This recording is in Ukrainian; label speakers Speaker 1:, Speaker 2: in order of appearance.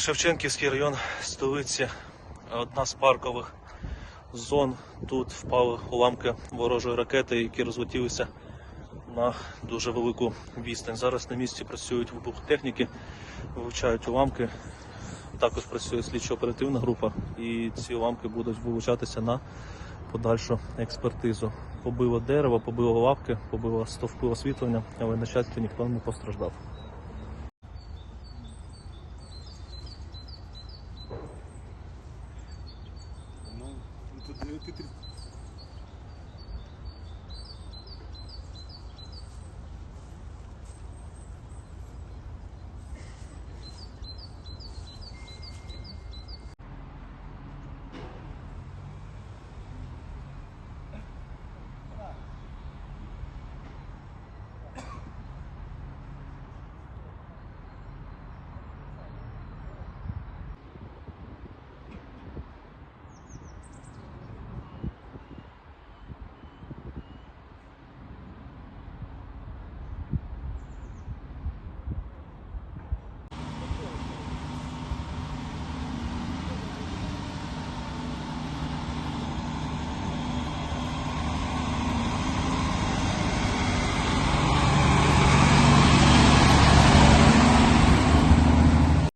Speaker 1: Шевченківський район столиці, одна з паркових зон. Тут впали уламки ворожої ракети, які розлетілися на дуже велику відстань. Зараз на місці працюють вибухотехніки, вивчають уламки. Також працює слідчо-оперативна група, і ці уламки будуть вилучатися на подальшу експертизу. Побило дерево, побило лавки, побило стовпи освітлення, але на щастя ніхто не постраждав.
Speaker 2: Тут 9.30.